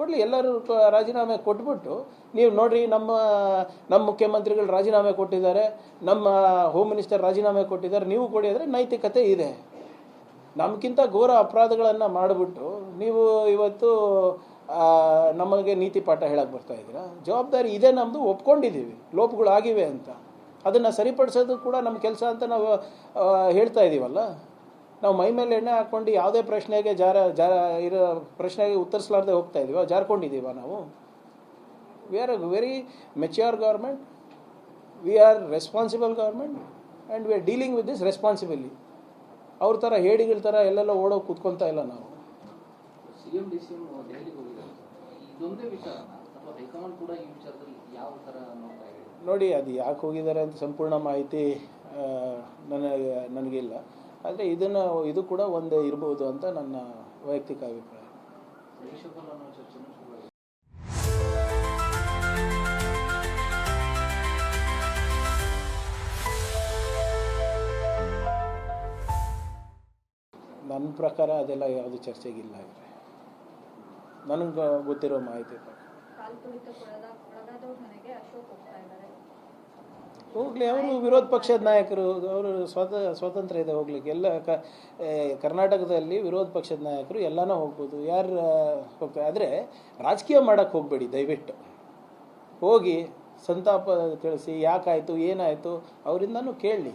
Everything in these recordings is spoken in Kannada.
ಕೊಡಲಿ, ಎಲ್ಲರೂ ರಾಜೀನಾಮೆ ಕೊಟ್ಬಿಟ್ಟು, ನೀವು ನೋಡ್ರಿ ನಮ್ಮ ನಮ್ಮ ಮುಖ್ಯಮಂತ್ರಿಗಳು ರಾಜೀನಾಮೆ ಕೊಟ್ಟಿದ್ದಾರೆ, ನಮ್ಮ ಹೋಮ್ ಮಿನಿಸ್ಟರ್ ರಾಜೀನಾಮೆ ಕೊಟ್ಟಿದ್ದಾರೆ, ನೀವು ಕೊಡಿ ಅಂದರೆ ನೈತಿಕತೆ ಇದೆ. ನಮಗಿಂತ ಘೋರ ಅಪರಾಧಗಳನ್ನು ಮಾಡಿಬಿಟ್ಟು, ನೀವು ಇವತ್ತು ನಮಗೆ ನೀತಿ ಪಾಠ ಹೇಳಕ್ಕೆ ಬರ್ತಾ ಇದ್ದೀರಾ? ಜವಾಬ್ದಾರಿ ಇದೆ ನಮ್ಮದು ಒಪ್ಕೊಂಡಿದ್ದೀವಿ, ಲೋಪಗಳಾಗಿವೆ ಅಂತ. ಅದನ್ನು ಸರಿಪಡಿಸೋದು ಕೂಡ ನಮ್ಮ ಕೆಲಸ ಅಂತ ನಾವು ಹೇಳ್ತಾ ಇದ್ದೀವಲ್ಲ ನಾವು ಮೈ ಮೇಲೆ ಎಣ್ಣೆ ಹಾಕ್ಕೊಂಡು ಯಾವುದೇ ಪ್ರಶ್ನೆಗೆ ಜಾರ ಜಾರ ಇರೋ ಪ್ರಶ್ನೆಗೆ ಉತ್ತರಿಸಲಾರ್ದೆ ಹೋಗ್ತಾ ಇದೀವ ಜಾರ್ಕೊಂಡಿದ್ದೀವ ನಾವು? We are a very mature government we are responsible government and we are dealing with this responsibly ಅವ್ರ ಥರ ಹೇಡಿಗಳ ಥರ ಎಲ್ಲೆಲ್ಲ ಓಡೋಗಿ ಕೂತ್ಕೊತಾ ಇಲ್ಲ ನಾವು. ನೋಡಿ ಅದು ಯಾಕೆ ಹೋಗಿದ್ದಾರೆ ಅಂತ ಸಂಪೂರ್ಣ ಮಾಹಿತಿ ನನಗೆ ನನಗಿಲ್ಲ ಆದರೆ ಇದನ್ನು, ಇದು ಕೂಡ ಒಂದು ಇರ್ಬೋದು ಅಂತ ನನ್ನ ವೈಯಕ್ತಿಕ ಅಭಿಪ್ರಾಯ. ನನ್ನ ಪ್ರಕಾರ ಅದೆಲ್ಲ ಯಾವುದು ಚರ್ಚೆಗಿಲ್ಲ ಇದೆ ನನಗೆ ಗೊತ್ತಿರೋ ಮಾಹಿತಿ ಪ್ರಕಾರ. ಹೋಗ್ಲಿ, ಅವರು ವಿರೋಧ ಪಕ್ಷದ ನಾಯಕರು, ಅವರು ಸ್ವತ, ಸ್ವಾತಂತ್ರ್ಯ ಇದೆ ಹೋಗ್ಲಿಕ್ಕೆ. ಎಲ್ಲ ಕರ್ನಾಟಕದಲ್ಲಿ ವಿರೋಧ ಪಕ್ಷದ ನಾಯಕರು ಎಲ್ಲನೂ ಹೋಗ್ಬೋದು. ಯಾರು, ಹೋಗ್ತಾರೆ? ಆದರೆ ರಾಜಕೀಯ ಮಾಡೋಕ್ಕೆ ಹೋಗಬೇಡಿ, ದಯವಿಟ್ಟು. ಹೋಗಿ ಸಂತಾಪ ತಿಳಿಸಿ, ಯಾಕಾಯಿತು, ಏನಾಯಿತು, ಅವರಿಂದನೂ ಕೇಳಿ.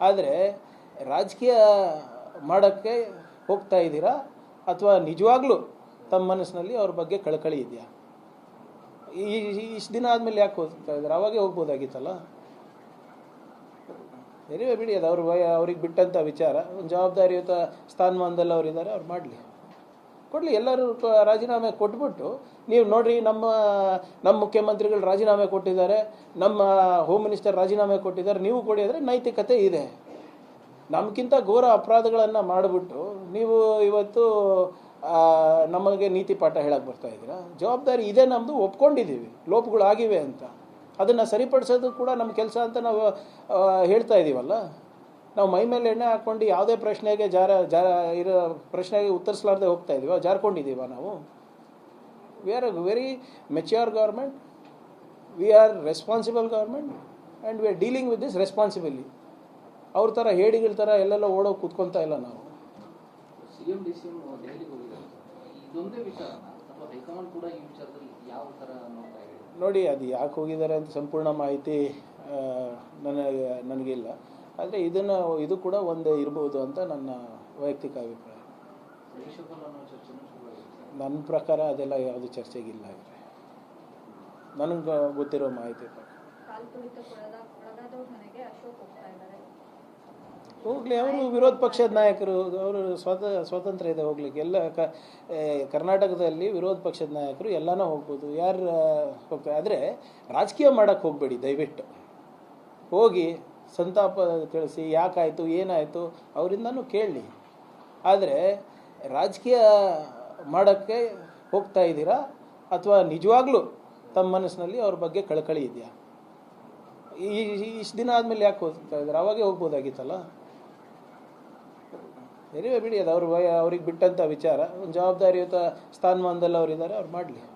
ಆದರೆ ರಾಜಕೀಯ ಮಾಡೋಕ್ಕೆ ಹೋಗ್ತಾ ಇದ್ದೀರಾ? ಅಥವಾ ನಿಜವಾಗ್ಲೂ ತಮ್ಮ ಮನಸ್ಸಿನಲ್ಲಿ ಅವ್ರ ಬಗ್ಗೆ ಕಳಕಳಿ ಇದೆಯಾ? ಈ, ಇಷ್ಟು ದಿನ ಆದಮೇಲೆ ಯಾಕೆ ಹೋಗ್ತಾ ಇದ್ದಾರೆ? ಅವಾಗೇ ಹೋಗ್ಬೋದಾಗಿತ್ತಲ್ಲ? ಎರಿವೆ ಬಿಡಿ, ಅದು ಅವ್ರ ಅವ್ರಿಗೆ ಬಿಟ್ಟಂಥ ವಿಚಾರ. ಒಂದು ಜವಾಬ್ದಾರಿಯುತ ಸ್ಥಾನಮಾನದಲ್ಲಿ ಅವರಿದ್ದಾರೆ ಅವ್ರು ಮಾಡಲಿ. ಕೊಡಲಿ, ಎಲ್ಲರೂ ರಾಜೀನಾಮೆ ಕೊಟ್ಬಿಟ್ಟು, ನೀವು ನೋಡ್ರಿ, ನಮ್ಮ ನಮ್ಮ ಮುಖ್ಯಮಂತ್ರಿಗಳು ರಾಜೀನಾಮೆ ಕೊಟ್ಟಿದ್ದಾರೆ, ನಮ್ಮ ಹೋಮ್ ಮಿನಿಸ್ಟರ್ ರಾಜೀನಾಮೆ ಕೊಟ್ಟಿದ್ದಾರೆ, ನೀವು ಕೊಡಿ ಅಂದರೆ ನೈತಿಕತೆ ಇದೆ. ನಮಗಿಂತ ಘೋರ ಅಪರಾಧಗಳನ್ನು ಮಾಡಿಬಿಟ್ಟು, ನೀವು ಇವತ್ತು ನಮಗೆ ನೀತಿ ಪಾಠ ಹೇಳಕ್ಕೆ ಬರ್ತಾ ಇದ್ದೀರಾ? ಜವಾಬ್ದಾರಿ ಇದೆ ನಮ್ಮದು ಒಪ್ಕೊಂಡಿದ್ದೀವಿ. ಲೋಪಗಳಾಗಿವೆ ಅಂತ. ಅದನ್ನು ಸರಿಪಡಿಸೋದು ಕೂಡ ನಮ್ಮ ಕೆಲಸ ಅಂತ ನಾವು ಹೇಳ್ತಾ ಇದ್ದೀವಲ್ಲ ನಾವು ಮೈ ಮೇಲೆ ಎಣ್ಣೆ ಹಾಕ್ಕೊಂಡು ಯಾವುದೇ ಪ್ರಶ್ನೆಗೆ ಜಾರ ಜಾರ ಇರೋ ಪ್ರಶ್ನೆಗೆ ಉತ್ತರಿಸಲಾರ್ದೆ ಹೋಗ್ತಾ ಇದೀವ? ಜಾರ್ಕೊಂಡಿದ್ದೀವ ನಾವು? We are a very mature government we are responsible government and we are dealing with this responsibly ಅವ್ರ ಥರ ಹೇಡಿಗಳ ಥರ ಎಲ್ಲೆಲ್ಲ ಓಡೋಗಿ ಕೂತ್ಕೊತಾ ಇಲ್ಲ ನಾವು. ಇದೊಂದೇ ವಿಚಾರ ಹೈಕಮಾಂಡ್ ಕೂಡ ಈ ವಿಚಾರದಲ್ಲಿ ಯಾವ ಥರ ನೋಡ್ತಾ ಇದೆ? ನೋಡಿ, ಅದು ಯಾಕೆ ಹೋಗಿದ್ದಾರೆ ಅಂತ ಸಂಪೂರ್ಣ ಮಾಹಿತಿ ನನಗೆ, ನನಗಿಲ್ಲ. ಆದರೆ ಇದನ್ನು, ಇದು ಕೂಡ ಒಂದೇ ಇರ್ಬೋದು ಅಂತ ನನ್ನ ವೈಯಕ್ತಿಕ ಅಭಿಪ್ರಾಯ. ನನ್ನ ಪ್ರಕಾರ ಅದೆಲ್ಲ ಯಾವುದು ಚರ್ಚೆಗಿಲ್ಲ ನನಗೆ ಗೊತ್ತಿರೋ ಮಾಹಿತಿ ಪ್ರಕಾರ. ಹೋಗ್ಲಿ, ಅವರು ವಿರೋಧ ಪಕ್ಷದ ನಾಯಕರು, ಅವರು ಸ್ವತ, ಸ್ವಾತಂತ್ರ್ಯ ಇದೆ ಹೋಗ್ಲಿಕ್ಕೆ. ಎಲ್ಲ ಕರ್ನಾಟಕದಲ್ಲಿ ವಿರೋಧ ಪಕ್ಷದ ನಾಯಕರು ಎಲ್ಲನೂ ಹೋಗ್ಬೋದು. ಯಾರು ಹೋಗ್ತಾರೆ? ಆದರೆ ರಾಜಕೀಯ ಮಾಡೋಕ್ಕೆ ಹೋಗಬೇಡಿ, ದಯವಿಟ್ಟು. ಹೋಗಿ ಸಂತಾಪ ತಿಳಿಸಿ, ಯಾಕಾಯಿತು, ಏನಾಯಿತು, ಅವರಿಂದನೂ ಕೇಳಲಿ ಆದರೆ ರಾಜಕೀಯ ಮಾಡೋಕ್ಕೆ ಹೋಗ್ತಾ ಇದ್ದೀರಾ? ಅಥವಾ ನಿಜವಾಗ್ಲೂ ತಮ್ಮ ಮನಸ್ಸಿನಲ್ಲಿ ಅವ್ರ ಬಗ್ಗೆ ಕಳಕಳಿ ಇದೆಯಾ? ಈ, ಇಷ್ಟು ದಿನ ಆದಮೇಲೆ ಯಾಕೆ ಹೋಗ್ತಾ ಇದ್ದಾರೆ? ಅವಾಗೇ ಹೋಗ್ಬೋದಾಗಿತ್ತಲ್ಲ? ಎರಿವೆ ಬಿಡಿ ಅದು ಅವ್ರ ಅವ್ರಿಗೆ ಬಿಟ್ಟಂಥ ವಿಚಾರ. ಒಂದು ಜವಾಬ್ದಾರಿಯುತ ಸ್ಥಾನಮಾನದಲ್ಲಿ ಅವರಿದ್ದಾರೆ ಅವ್ರು ಮಾಡಲಿ.